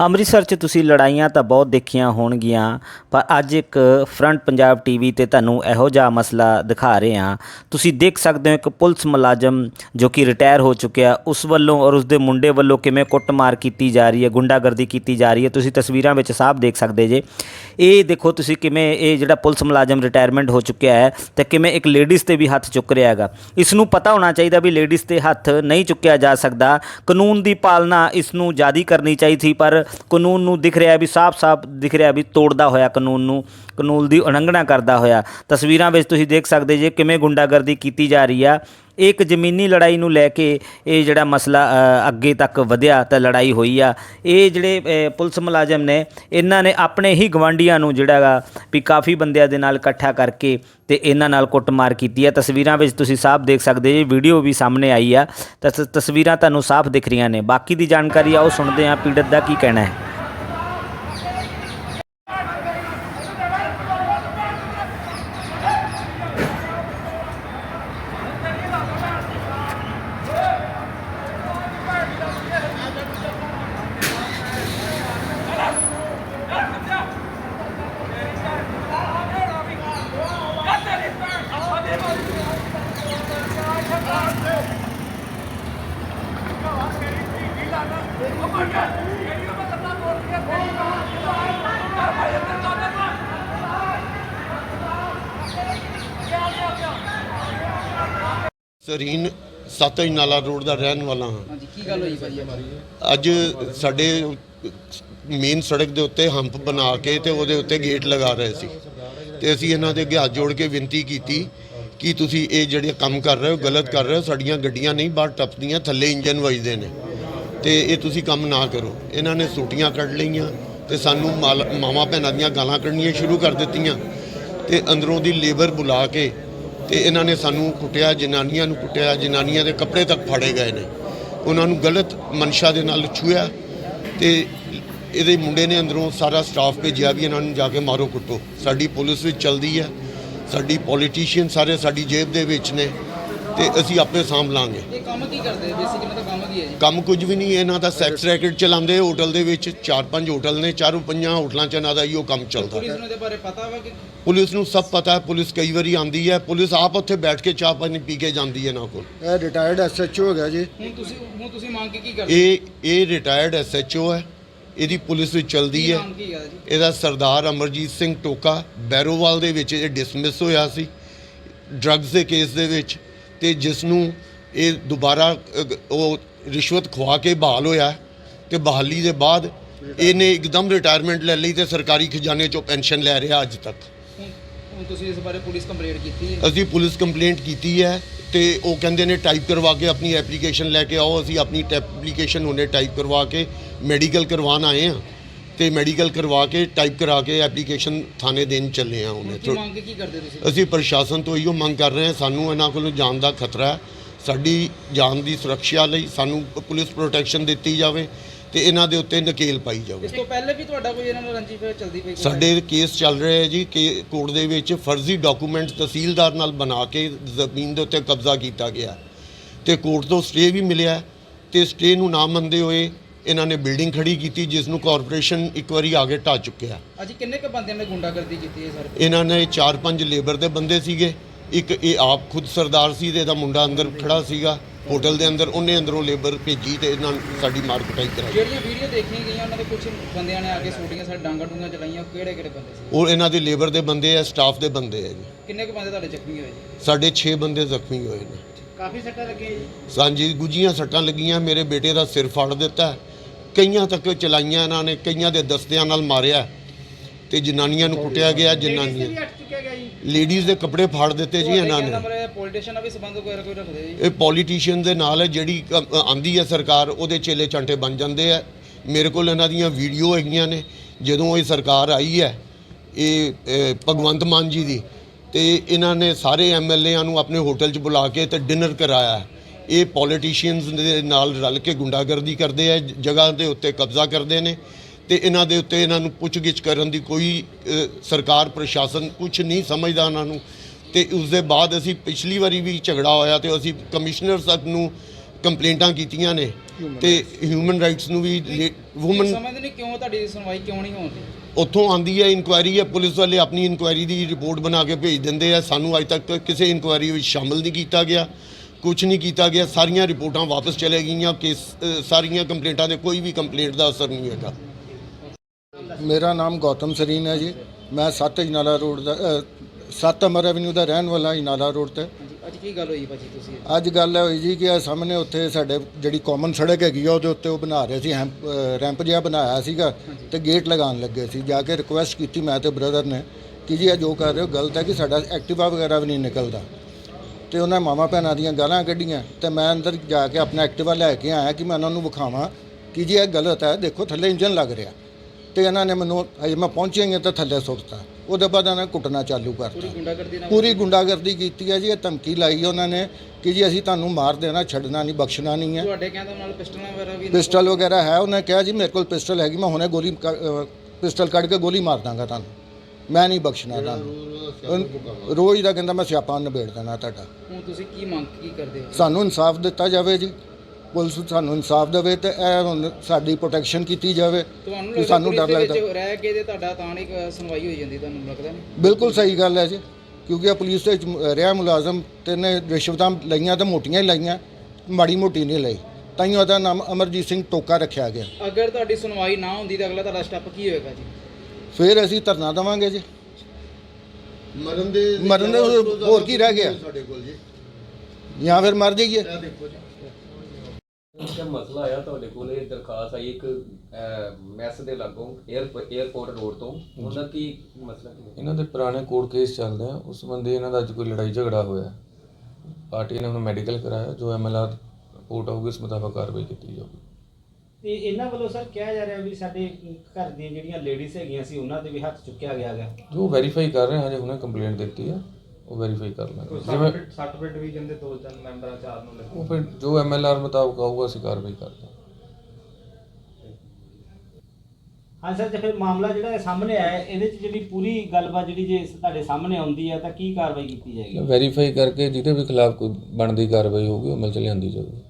ਅੰਮ੍ਰਿਤਸਰ 'ਚ ਤੁਸੀਂ ਲੜਾਈਆਂ ਤਾਂ ਬਹੁਤ ਦੇਖੀਆਂ ਹੋਣਗੀਆਂ, ਪਰ ਅੱਜ ਇੱਕ ਫਰੰਟ ਪੰਜਾਬ ਟੀਵੀ ਤੇ ਤੁਹਾਨੂੰ ਇਹੋ ਜਿਹਾ ਮਸਲਾ ਦਿਖਾ ਰਹੇ ਹਾਂ। ਤੁਸੀਂ ਦੇਖ ਸਕਦੇ ਹੋ ਇੱਕ ਪੁਲਿਸ ਮੁਲਾਜ਼ਮ ਜੋ ਕਿ ਰਿਟਾਇਰ ਹੋ ਚੁੱਕਿਆ, ਉਸ ਵੱਲੋਂ ਔਰ ਉਸਦੇ ਮੁੰਡੇ ਵੱਲੋਂ ਕਿਵੇਂ ਕੁੱਟਮਾਰ ਕੀਤੀ ਜਾ ਰਹੀ ਹੈ, ਗੁੰਡਾਗਰਦੀ ਕੀਤੀ ਜਾ ਰਹੀ ਹੈ, ਤੁਸੀਂ ਤਸਵੀਰਾਂ ਵਿੱਚ ਸਾਫ਼ ਦੇਖ ਸਕਦੇ ਜੇ। ਇਹ ਦੇਖੋ ਤੁਸੀਂ ਕਿਵੇਂ ਇਹ ਜਿਹੜਾ ਪੁਲਿਸ ਮੁਲਾਜ਼ਮ ਰਿਟਾਇਰਮੈਂਟ ਹੋ ਚੁੱਕਿਆ ਹੈ, ਤੇ ਕਿਵੇਂ ਇੱਕ ਲੇਡੀਜ਼ ਤੇ ਵੀ ਹੱਥ ਚੁੱਕ ਰਿਹਾ ਹੈਗਾ। ਇਸ ਨੂੰ ਪਤਾ ਹੋਣਾ ਚਾਹੀਦਾ ਵੀ ਲੇਡੀਜ਼ ਤੇ ਹੱਥ ਨਹੀਂ ਚੁੱਕਿਆ ਜਾ ਸਕਦਾ। ਕਾਨੂੰਨ ਦੀ ਪਾਲਣਾ ਇਸ ਨੂੰ ਜ਼ਿਆਦੀ ਕਰਨੀ ਚਾਹੀਦੀ ਪਰ ਕਾਨੂੰਨ ਨੂੰ ਦਿਖ ਰਿਹਾ ਵੀ ਸਾਫ਼-ਸਾਫ਼ ਦਿਖ ਰਿਹਾ ਵੀ ਤੋੜਦਾ ਹੋਇਆ ਕਾਨੂੰਨ ਨੂੰ, ਕਾਨੂੰਨ ਦੀ ਉਲੰਘਣਾ ਕਰਦਾ ਹੋਇਆ। ਤਸਵੀਰਾਂ ਵਿੱਚ ਤੁਸੀਂ ਦੇਖ ਸਕਦੇ ਜੇ ਕਿਵੇਂ ਗੁੰਡਾਗਰਦੀ ਕੀਤੀ ਜਾ ਰਹੀ ਆ। ਇਹ ਇੱਕ ਜ਼ਮੀਨੀ ਲੜਾਈ ਨੂੰ ਲੈ ਕੇ ਇਹ ਜਿਹੜਾ ਮਸਲਾ ਅੱਗੇ ਤੱਕ ਵਧਿਆ ਤਾਂ ਲੜਾਈ ਹੋਈ ਆ। ਇਹ ਜਿਹੜੇ ਪੁਲਿਸ ਮੁਲਾਜ਼ਮ ਨੇ, ਇਹਨਾਂ ਨੇ ਆਪਣੇ ਹੀ ਗਵਾਂਡੀਆਂ ਨੂੰ ਜਿਹੜਾ ਗਾ ਵੀ ਕਾਫੀ ਬੰਦਿਆਂ ਦੇ ਨਾਲ ਇਕੱਠਾ ਕਰਕੇ ਤੇ ਇਹਨਾਂ ਨਾਲ ਕੁੱਟਮਾਰ ਕੀਤੀ ਆ। ਤਸਵੀਰਾਂ ਵਿੱਚ ਤੁਸੀਂ ਸਾਫ਼ ਦੇਖ ਸਕਦੇ ਜੀ ਵੀਡੀਓ ਵੀ ਸਾਹਮਣੇ ਆਈ ਆ। ਤਾਂ ਤਸ- ਤਸਵੀਰਾਂ ਤੁਹਾਨੂੰ ਸਾਫ਼ ਦਿਖ ਰਹੀਆਂ ਨੇ। ਬਾਕੀ ਦੀ ਜਾਣਕਾਰੀ ਆਓ, ਸੁਣਦੇ ਹਾਂ ਪੀੜਤ ਦਾ ਕੀ ਕਹਿਣਾ ਹੈ। ਸਰੀਨ ਸਤਜ ਨਾਲਾ ਰੋਡ ਦਾ ਰਹਿਣ ਵਾਲਾ ਹਾਂ। ਹਾਂਜੀ ਕੀ ਗੱਲ ਹੋਈ ਭਾਜੀ? ਅੱਜ ਸਾਡੇ ਮੇਨ ਸੜਕ ਦੇ ਉੱਤੇ ਹੰਪ ਬਣਾ ਕੇ ਤੇ ਉਹਦੇ ਉੱਤੇ ਗੇਟ ਲਗਾ ਰਹੇ ਸੀ। ਤੇ ਅਸੀਂ ਇਹਨਾਂ ਦੇ ਅੱਗੇ ਹੱਥ ਜੋੜ ਕੇ ਬੇਨਤੀ ਕੀਤੀ ਕਿ ਤੁਸੀਂ ਇਹ ਜਿਹੜੇ ਕੰਮ ਕਰ ਰਹੇ ਹੋ ਗਲਤ ਕਰ ਰਹੇ ਹੋ ਸਾਡੀਆਂ ਗੱਡੀਆਂ ਨਹੀਂ ਬਾਹਰ ਟੱਪਦੀਆਂ ਥੱਲੇ ਇੰਜਨ ਵੱਜਦੇ ਨੇ। ਤੇ ਇਹ ਤੁਸੀਂ ਕੰਮ ਨਾ ਕਰੋ। ਇਹਨਾਂ ਨੇ ਸੂਟੀਆਂ ਕੱਢ ਲਈਆਂ ਤੇ ਸਾਨੂੰ ਮਾਲ- ਮਾਵਾਂ ਭੈਣਾਂ ਦੀਆਂ ਗਾਲਾਂ ਕੱਢਣੀਆਂ ਸ਼ੁਰੂ ਕਰ ਦਿੱਤੀਆਂ ਤੇ ਅੰਦਰੋਂ ਦੀ ਲੇਬਰ ਬੁਲਾ ਕੇ ਤੇ ਇਹਨਾਂ ਨੇ ਸਾਨੂੰ ਕੁੱਟਿਆ, ਜਨਾਨੀਆਂ ਨੂੰ ਕੁੱਟਿਆ, ਜਨਾਨੀਆਂ ਦੇ ਕੱਪੜੇ ਤੱਕ ਫਾੜੇ ਗਏ ਨੇ। ਉਹਨਾਂ ਨੂੰ ਗਲਤ ਮਨਸ਼ਾ ਦੇ ਨਾਲ ਛੂਇਆ ਤੇ ਇਹਦੇ ਮੁੰਡੇ ਨੇ ਅੰਦਰੋਂ ਸਾਰਾ ਸਟਾਫ ਭੇਜਿਆ ਵੀ ਇਹਨਾਂ ਨੂੰ ਜਾ ਕੇ ਮਾਰੋ ਕੁੱਟੋ। ਸਾਡੀ ਪੁਲਿਸ ਵਿੱਚ ਚਲਦੀ ਹੈ, ਸਾਡੀ ਪੋਲੀਟੀਸ਼ੀਅਨ ਸਾਰੇ ਸਾਡੀ ਜੇਬ ਦੇ ਵਿੱਚ ਨੇ। ਤੇ ਅਸੀਂ ਆਪੇ ਸਾਂਭ ਲਾਂਗੇ। ਇਹ ਕੰਮ ਕੀ ਕਰਦੇ? ਬੇਸਿਕ ਇਹਨਾਂ ਦਾ ਕੰਮ ਕੀ ਹੈ ਜੀ? ਕੰਮ ਕੁਝ ਵੀ ਨਹੀਂ ਇਹਨਾਂ ਦਾ ਸੈਕਸ ਰੈਕਟ ਚਲਾਉਂਦੇ ਹੋਟਲ ਦੇ ਵਿੱਚ ਚਾਰ ਪੰਜ ਹੋਟਲ ਨੇ ਚਾਰੋਂ ਪੰਜਾਂ ਹੋਟਲਾਂ 'ਚ ਇਹਨਾਂ ਦਾ ਇਹੋ ਕੰਮ ਚੱਲਦਾ। ਪੁਲਿਸ ਨੂੰ ਇਹਦੇ ਬਾਰੇ ਪਤਾ ਵਾ ਕਿ ਪੁਲਿਸ ਨੂੰ ਸਭ ਪਤਾ ਹੈ ਪੁਲਿਸ ਕਈ ਵਾਰੀ ਆਂਦੀ ਹੈ ਪੁਲਿਸ ਆਪ ਉੱਥੇ ਬੈਠ ਕੇ ਚਾਹ ਪਾਣੀ ਪੀ ਕੇ ਜਾਂਦੀ ਹੈ ਨਾ ਕੋਲ। ਇਹ ਰਿਟਾਇਰਡ ਐਸਐਚਓ ਹੈਗਾ ਜੀ। ਹੁਣ ਤੁਸੀਂ ਹੁਣ ਤੁਸੀਂ ਮੰਗ ਕੇ ਕੀ ਕਰਦੇ? ਇਹ ਇਹ ਰਿਟਾਇਰਡ ਐਸਐਚਓ ਹੈ ਇਹਦੀ ਪੁਲਿਸ ਵਿੱਚ ਚਲਦੀ ਕੀ ਹੈ। ਨਾਮ ਕੀ ਹੈ ਜੀ? ਇਹਦਾ ਸਰਦਾਰ ਅਮਰਜੀਤ ਸਿੰਘ ਟੋਕਾ ਬੈਰੋਵਾਲ ਦੇ ਵਿੱਚ ਇਹ ਡਿਸਮਿਸ ਹੋਇਆ ਸੀ। ਡਰੱਗਸ ਦੇ ਕੇਸ ਦੇ ਵਿੱਚ ਤੇ ਜਿਸ ਨੂੰ ਇਹ ਦੁਬਾਰਾ ਉਹ ਰਿਸ਼ਵਤ ਖਵਾ ਕੇ ਬਹਾਲ ਹੋਇਆ ਤੇ ਬਹਾਲੀ ਦੇ ਬਾਅਦ ਇਹਨੇ ਇੱਕਦਮ ਰਿਟਾਇਰਮੈਂਟ ਲੈ ਲਈ ਤੇ ਸਰਕਾਰੀ ਖਜ਼ਾਨੇ ਚੋਂ ਪੈਨਸ਼ਨ ਲੈ ਰਿਹਾ ਅੱਜ ਤੱਕ। ਹੁਣ ਤੁਸੀਂ ਇਸ ਬਾਰੇ ਪੁਲਿਸ ਕੰਪਲੇਂਟ ਕੀਤੀ ਹੈ? ਅਸੀਂ ਪੁਲਿਸ ਕੰਪਲੇਂਟ ਕੀਤੀ ਹੈ ਤੇ ਉਹ ਕਹਿੰਦੇ ਨੇ ਟਾਈਪ ਕਰਵਾ ਕੇ ਆਪਣੀ ਐਪਲੀਕੇਸ਼ਨ ਲੈ ਕੇ ਆਓ ਅਸੀਂ ਆਪਣੀ ਐਪਲੀਕੇਸ਼ਨ ਹੁਣੇ ਟਾਈਪ ਕਰਵਾ ਕੇ ਮੈਡੀਕਲ ਕਰਵਾਉਣ ਆਏ ਹਾਂ। ਤੇ ਮੈਡੀਕਲ ਕਰਵਾ ਕੇ ਟਾਈਪ ਕਰਾ ਕੇ ਐਪਲੀਕੇਸ਼ਨ ਥਾਣੇ ਦੇਣ ਚੱਲੇ ਹਾਂ ਹੁਣੇ ਕੀ ਮੰਗ ਕੇ ਕਰਦੇ ਤੁਸੀਂ? ਅਸੀਂ ਪ੍ਰਸ਼ਾਸਨ ਤੋਂ ਇਹੋ ਮੰਗ ਕਰ ਰਹੇ ਹਾਂ ਸਾਨੂੰ ਇਹਨਾਂ ਕੋਲੋਂ ਜਾਨ ਦਾ ਖਤਰਾ ਹੈ। ਸਾਡੀ ਜਾਨ ਦੀ ਸੁਰੱਖਿਆ ਲਈ ਸਾਨੂੰ ਪੁਲਿਸ ਪ੍ਰੋਟੈਕਸ਼ਨ ਦਿੱਤੀ ਜਾਵੇ ਤੇ ਇਹਨਾਂ ਦੇ ਉੱਤੇ ਨਕੇਲ ਪਾਈ ਜਾਵੇ। ਇਸ ਤੋਂ ਪਹਿਲੇ ਵੀ ਤੁਹਾਡਾ ਕੋਈ ਇਹਨਾਂ ਨਾਲ ਰੰਜੀ ਫੇਰ ਚਲਦੀ ਪਈ? ਸਾਡੇ ਕੇਸ ਚੱਲ ਰਿਹਾ ਹੈ ਜੀ ਕਿ ਕੋਰਟ ਦੇ ਵਿੱਚ ਫਰਜ਼ੀ ਡਾਕੂਮੈਂਟ ਤਹਿਸੀਲਦਾਰ ਨਾਲ ਬਣਾ ਕੇ ਜ਼ਮੀਨ ਦੇ ਉੱਤੇ ਕਬਜ਼ਾ ਕੀਤਾ ਗਿਆ। ਤੇ ਕੋਰਟ ਤੋਂ ਸਟੇ ਵੀ ਮਿਲਿਆ ਤੇ ਸਟੇ ਨੂੰ ਨਾ ਮੰਨਦੇ ਹੋਏ ਇਹਨਾਂ ਨੇ ਬਿਲਡਿੰਗ ਖੜੀ ਕੀਤੀ ਜਿਸ ਨੂੰ ਕਾਰਪੋਰੇਸ਼ਨ ਇੱਕ ਵਾਰੀ ਆ ਕੇ ਢਾ ਚੁੱਕਿਆ। ਅੱਜ ਕਿੰਨੇ ਕ ਬੰਦਿਆਂ ਨੇ ਗੁੰਡਾਗਰਦੀ ਕੀਤੀ ਹੈ ਸਰ? ਇਹਨਾਂ ਨੇ ਚਾਰ ਪੰਜ ਲੇਬਰ ਦੇ ਬੰਦੇ ਸੀਗੇ। ਇੱਕ ਇਹ ਆਪ ਖੁਦ ਸਰਦਾਰ ਸੀ ਤੇ ਇਹਦਾ ਮੁੰਡਾ ਅੰਦਰ ਖੜਾ ਸੀਗਾ ਹੋਟਲ ਦੇ ਅੰਦਰ। ਉਹਨੇ ਅੰਦਰੋਂ ਲੇਬਰ ਭੇਜੀ ਤੇ ਇਹਨਾਂ ਨੂੰ ਸਾਡੀ ਮਾਰ ਕੁਟਾਈ ਕਰਾਈ। ਜਿਹੜੀਆਂ ਵੀਡੀਓ ਦੇਖੀਆਂ ਗਈਆਂ ਉਹਨਾਂ ਦੇ ਕੁਝ ਬੰਦਿਆਂ ਨੇ ਆ ਕੇ ਸੂਟੀਆਂ ਸਾਡੇ ਡਾਂਗਾ ਡੂੰਗਾ ਚਲਾਈਆਂ ਕਿਹੜੇ ਕਿਹੜੇ ਬੰਦੇ ਸੀ? ਉਹ ਇਹਨਾਂ ਦੇ ਲੇਬਰ ਦੇ ਬੰਦੇ ਆ ਸਟਾਫ ਦੇ ਬੰਦੇ ਆ ਜੀ। ਕਿੰਨੇ ਕ ਬੰਦੇ ਤੁਹਾਡੇ ਜ਼ਖਮੀ ਹੋਏ ਜੀ? ਸਾਡੇ 6 ਬੰਦੇ ਜ਼ਖਮੀ ਹੋਏ ਨੇ। ਕਾਫੀ ਸੱਟਾਂ ਲੱਗੀਆਂ ਜੀ? ਸਾਂਝੀ ਗੁੱਜੀਆਂ ਸੱਟਾਂ ਲੱਗੀਆਂ। ਮੇਰੇ ਬੇਟੇ ਦਾ ਸਿਰ ਫਾੜ ਦਿੱਤਾ। ਕਈਆਂ ਤੱਕ ਚਲਾਈਆਂ ਇਹਨਾਂ ਨੇ ਕਈਆਂ ਦੇ ਦਸਤਿਆਂ ਨਾਲ ਮਾਰਿਆ। ਤੇ ਜਨਾਨੀਆਂ ਨੂੰ ਕੁੱਟਿਆ ਗਿਆ ਜਨਾਨੀਆਂ ਲੇਡੀਜ਼ ਦੇ ਕੱਪੜੇ ਫਾੜ ਦਿੱਤੇ ਜੀ ਇਹਨਾਂ ਨੇ। ਨੰਬਰ ਪੋਲੀਟੀਸ਼ੀਅਨ ਨਾਲ ਵੀ ਸੰਬੰਧ ਕੋਈ ਕੋਈ ਰੱਖਦੇ ਜੀ? ਇਹ ਪੋਲੀਟੀਸ਼ੀਅਨ ਦੇ ਨਾਲ ਹੈ ਜਿਹੜੀ ਆਂਦੀ ਹੈ ਸਰਕਾਰ ਉਹਦੇ ਚੇਲੇ ਚਾਂਟੇ ਬਣ ਜਾਂਦੇ ਆ। ਮੇਰੇ ਕੋਲ ਇਹਨਾਂ ਦੀਆਂ ਵੀਡੀਓ ਹੈਗੀਆਂ ਨੇ ਜਦੋਂ ਇਹ ਸਰਕਾਰ ਆਈ ਹੈ ਇਹ ਭਗਵੰਤ ਮਾਨ ਜੀ ਦੀ ਤੇ ਇਹਨਾਂ ਨੇ ਸਾਰੇ ਐਮਐਲਏਆਂ ਨੂੰ ਆਪਣੇ ਹੋਟਲ 'ਚ ਬੁਲਾ ਕੇ ਤੇ ਡਿਨਰ ਕਰਾਇਆ। ਇਹ ਪੋਲੀਟੀਸ਼ੀਅਨਸ ਦੇ ਨਾਲ ਰਲ ਕੇ ਗੁੰਡਾਗਰਦੀ ਕਰਦੇ ਆ ਜਗ੍ਹਾ ਦੇ ਉੱਤੇ ਕਬਜ਼ਾ ਕਰਦੇ ਨੇ ਤੇ ਇਹਨਾਂ ਦੇ ਉੱਤੇ ਇਹਨਾਂ ਨੂੰ ਪੁੱਛਗਿੱਛ ਕਰਨ ਦੀ ਕੋਈ ਸਰਕਾਰ ਪ੍ਰਸ਼ਾਸਨ ਕੁਝ ਨਹੀਂ ਸਮਝਦਾ ਇਹਨਾਂ ਨੂੰ। ਤੇ ਉਸ ਦੇ ਬਾਅਦ ਅਸੀਂ ਪਿਛਲੀ ਵਾਰੀ ਵੀ ਝਗੜਾ ਹੋਇਆ ਤੇ ਅਸੀਂ ਕਮਿਸ਼ਨਰ ਤੱਕ ਨੂੰ ਕੰਪਲੇਂਟਾਂ ਕੀਤੀਆਂ ਨੇ ਤੇ ਹਿਊਮਨ ਰਾਈਟਸ ਨੂੰ ਵੀ ਔਮਨ ਸਮਝਦੇ ਨਹੀਂ ਕਿਉਂ ਤੁਹਾਡੀ ਸੁਣਵਾਈ ਕਿਉਂ ਨਹੀਂ ਹੋਣ ਉੱਥੋਂ ਆਂਦੀ ਹੈ ਇਨਕੁਆਇਰੀ ਹੈ ਪੁਲਿਸ ਵਾਲੇ ਆਪਣੀ ਇਨਕੁਆਇਰੀ ਦੀ ਰਿਪੋਰਟ ਬਣਾ ਕੇ ਭੇਜ ਦਿੰਦੇ ਆ। ਸਾਨੂੰ ਅੱਜ ਤੱਕ ਕਿਸੇ ਇਨਕੁਆਇਰੀ ਵਿੱਚ ਸ਼ਾਮਲ ਨਹੀਂ ਕੀਤਾ ਗਿਆ। ਕੁਝ ਨਹੀਂ ਕੀਤਾ ਗਿਆ। ਸਾਰੀਆਂ ਰਿਪੋਰਟਾਂ ਵਾਪਸ ਚਲੇ ਗਈਆਂ। ਕੇਸ ਸਾਰੀਆਂ ਕੰਪਲੇਂਟਾਂ ਦੇ ਕੋਈ ਵੀ ਕੰਪਲੇਂਟ ਦਾ ਅਸਰ ਨਹੀਂ ਹੈਗਾ। ਮੇਰਾ ਨਾਮ ਗੌਤਮ ਸਰੀਨ ਹੈ ਜੀ। ਮੈਂ 7 ਇਨਾਲਾ ਰੋਡ ਦਾ 7 ਅਮਰ ਐਵਨਿਊ ਦਾ ਰਹਿਣ ਵਾਲਾ ਇਨਾਲਾ ਰੋਡ ਤੇ। ਅੱਜ ਕੀ ਗੱਲ ਹੋਈ ਭਾਜੀ ਤੁਸੀਂ? ਅੱਜ ਗੱਲ ਹੋਈ ਜੀ ਕਿ ਇਹ ਸਾਹਮਣੇ ਉੱਥੇ ਸਾਡੇ ਜਿਹੜੀ ਕਾਮਨ ਸੜਕ ਹੈਗੀ ਆ ਉਹਦੇ ਉੱਤੇ ਉਹ ਬਣਾ ਰਹੇ ਸੀ ਰੈਂਪ ਜਿਹਾ ਬਣਾਇਆ ਸੀਗਾ ਤੇ ਗੇਟ ਲਗਾਉਣ ਲੱਗੇ ਸੀ। ਜਾ ਕੇ ਰਿਕੁਐਸਟ ਕੀਤੀ ਮੈਂ ਤੇ ਬ੍ਰਦਰ ਨੇ ਕਿ ਜੀ ਇਹ ਜੋ ਕਰ ਰਹੇ ਹੋ ਗਲਤ ਹੈ ਕਿ ਸਾਡਾ ਐਕਟਿਵਾ ਵਗੈਰਾ ਵੀ ਨਹੀਂ ਨਿਕਲਦਾ। ਤੇ ਉਹਨਾਂ ਮਾਮਾ ਭੈਣਾਂ ਦੀਆਂ ਗਾਲਾਂ ਕੱਢੀਆਂ ਤੇ ਮੈਂ ਅੰਦਰ ਜਾ ਕੇ ਆਪਣਾ ਐਕਟਿਵਾ ਲੈ ਕੇ ਆਇਆ ਕਿ ਮੈਂ ਉਹਨਾਂ ਨੂੰ ਵਿਖਾਵਾਂ ਕਿ ਜੀ ਇਹ ਗਲਤ ਹੈ ਦੇਖੋ ਥੱਲੇ ਇੰਜਨ ਲੱਗ ਰਿਹਾ। ਤੇ ਇਹਨਾਂ ਨੇ ਮੈਨੂੰ ਅਜੇ ਮੈਂ ਪਹੁੰਚਿਆ ਹੀ ਹਾਂ ਤਾਂ ਥੱਲੇ ਸੁੱਟਤਾ ਉਹਦੇ ਬਾਅਦ ਇਹਨਾਂ ਨੇ ਕੁੱਟਣਾ ਚਾਲੂ ਕਰਤਾ। ਪੂਰੀ ਗੁੰਡਾਗਰਦੀ ਕੀਤੀ ਹੈ ਜੀ ਇਹ ਧਮਕੀ ਲਾਈ ਉਹਨਾਂ ਨੇ ਕਿ ਜੀ ਅਸੀਂ ਤੁਹਾਨੂੰ ਮਾਰ ਦੇਣਾ ਛੱਡਣਾ ਨਹੀਂ ਬਖਸ਼ਣਾ ਨਹੀਂ ਹੈ। ਤੁਹਾਡੇ ਕਹਿੰਦੇ ਨਾਲ ਪਿਸਟਲਾਂ ਵਗੈਰਾ ਵੀ ਪਿਸਟਲ ਵਗੈਰਾ ਹੈ ਉਹਨੇ ਕਿਹਾ ਜੀ ਮੇਰੇ ਕੋਲ ਪਿਸਟਲ ਹੈਗੀ ਮੈਂ ਹੁਣੇ ਗੋਲੀ ਪਿਸਟਲ ਕੱਢ ਕੇ ਗੋਲੀ ਮਾਰ ਦਾਂਗਾ ਤੁਹਾਨੂੰ। ਮੈਂ ਨਹੀਂ ਬਖਸ਼ਣਾ ਤੁਹਾਨੂੰ। ਰੋਜ਼ ਦਾ ਕਹਿੰਦਾ ਮੈਂ ਸਿਆਪਾ ਨਿਬੇੜ ਦੇਣਾ ਤੁਹਾਡਾ। ਹੁਣ ਤੁਸੀਂ ਕੀ ਮੰਗ ਕੀ ਕਰਦੇ ਹੋ? ਸਾਨੂੰ ਇਨਸਾਫ ਦਿੱਤਾ ਜਾਵੇ ਜੀ। ਪੁਲਿਸ ਸਾਨੂੰ ਇਨਸਾਫ ਦੇਵੇ ਤੇ ਇਹ ਹੁਣ ਸਾਡੀ ਪ੍ਰੋਟੈਕਸ਼ਨ ਕੀਤੀ ਜਾਵੇ। ਤੁਹਾਨੂੰ ਕਿ ਸਾਨੂੰ ਡਰ ਲੱਗਦਾ। ਰਹਿ ਕੇ ਤੇ ਤੁਹਾਡਾ ਤਾਂ ਨਹੀਂ ਕ- ਸੁਣਵਾਈ ਹੋਈ ਜਾਂਦੀ ਤੁਹਾਨੂੰ ਲੱਗਦਾ ਨਹੀਂ? ਬਿਲਕੁਲ ਸਹੀ ਗੱਲ ਹੈ ਜੀ। ਕਿਉਂਕਿ ਇਹ ਪੁਲਿਸ ਦੇ ਰਿਹਾ ਮੁਲਾਜ਼ਮ ਤੇ ਨੇ ਰਿਸ਼ਵਤਾਂ ਲਈਆਂ ਤਾਂ ਮੋਟੀਆਂ ਹੀ ਲਾਈਆਂ ਮਾੜੀ ਮੋਟੀ ਨਹੀਂ ਲਈ। ਤਾਂ ਹੀ ਉਹਦਾ ਨਾਮ ਅਮਰਜੀਤ ਸਿੰਘ ਟੋਕਾ ਰੱਖਿਆ ਗਿਆ। ਅਗਰ ਤੁਹਾਡੀ ਸੁਣਵਾਈ ਨਾ ਹੁੰਦੀ ਤਾਂ ਅਗਲਾ ਤੁਹਾਡਾ ਸਟੈਪ ਕੀ ਹੋਏਗਾ ਜੀ? ਫਿਰ ਅਸੀਂ ਧਰਨਾ ਦੇਵਾਂਗੇ ਜੀ। ਮਰਨ ਦੇ ਮਰਨ ਦੇ ਹੋਰ ਕੀ ਰਹਿ ਗਿਆ? ਸਾਡੇ ਕੋਲ ਜੀ। ਜਾਂ ਫਿਰ ਮਰ ਜਾਈਏ। ਇੱਕ ਮਸਲਾ ਆਇਆ ਤੁਹਾਡੇ ਕੋਲ ਇਹ ਦਰਖਾਸਤ ਆਈ ਇੱਕ ਮੈਸ ਦੇ ਲਾਗੋਂ 에ਅਰ 에ਅਰਪੋਰਟ ਰੋਡ ਤੋਂ। ਉਹਦਾ ਕੀ ਮਸਲਾ ਕੀ ਇਹਨਾਂ ਦੇ ਪੁਰਾਣੇ ਕੋਰਟ ਕੇਸ ਚੱਲਦੇ ਆ। ਉਸ ਸੰਬੰਧੀ ਇਹਨਾਂ ਦਾ ਅੱਜ ਕੋਈ ਲੜਾਈ ਝਗੜਾ ਹੋਇਆ ਪਾਰਟੀ ਨੇ ਉਹਨੂੰ ਮੈਡੀਕਲ ਕਰਾਇਆ। ਜੋ ਐਮਐਲਆਰ ਰਿਪੋਰਟ ਆਊਗੀ ਉਸ ਮੁਤਾਬਕ ਕਾਰਵਾਈ ਕੀਤੀ ਜਾਊਗੀ। ਤੇ ਇਹਨਾਂ ਵੱਲੋਂ ਸਰ ਕਿਹਾ ਜਾ ਰਿਹਾ ਵੀ ਸਾਡੇ ਘਰ ਦੀਆਂ ਜਿਹੜੀਆਂ ਲੇਡੀਜ਼ ਹੈਗੀਆਂ ਸੀ ਉਹਨਾਂ ਦੇ ਵੀ ਹੱਥ ਚੁੱਕਿਆ ਗਿਆ ਗਾ ਜੋ ਵੈਰੀਫਾਈ ਕਰ ਰਹੇ ਹਾਂ ਹਜੇ ਹੁਣੇ ਕੰਪਲੇਂਟ ਦਿੱਤੀ ਆ ਉਹ ਵੈਰੀਫਾਈ ਕਰ ਲਾਂਗੇ ਜਿਵੇਂ ਸਰਟੀਫਿਕੇਟ ਵੀ ਕਹਿੰਦੇ ਦੋ ਤਿੰਨ ਮੈਂਬਰਾਂ ਚਾਰ ਨੂੰ ਲੱਗੇ। ਉਹ ਫਿਰ ਜੋ ਐਮਐਲਆਰ ਮੁਤਾਬਕ ਆਊਗਾ ਅਸੀਂ ਕਾਰਵਾਈ ਕਰ ਦਾਂਗੇ। ਹਾਂ ਸਰ ਤੇ ਫਿਰ ਮਾਮਲਾ ਜਿਹੜਾ ਇਹ ਸਾਹਮਣੇ ਆਇਆ ਹੈ, ਇਹਦੇ 'ਚ ਜਿਹੜੀ ਪੂਰੀ ਗੱਲਬਾਤ ਜਿਹੜੀ ਜੇ ਤੁਹਾਡੇ ਸਾਹਮਣੇ ਆਉਂਦੀ ਹੈ ਤਾਂ ਕੀ ਕਾਰਵਾਈ ਕੀਤੀ ਜਾਏਗੀ? ਵੈਰੀਫਾਈ ਕਰਕੇ ਜਿਹਦੇ ਵੀ ਖਿਲਾਫ ਕੋਈ ਬਣਦੀ ਕਾਰਵਾਈ ਹੋਊਗੀ ਉਹ ਮਿਲ ਚ ਲਿਆਂਦੀ ਜਾਊਗੀ।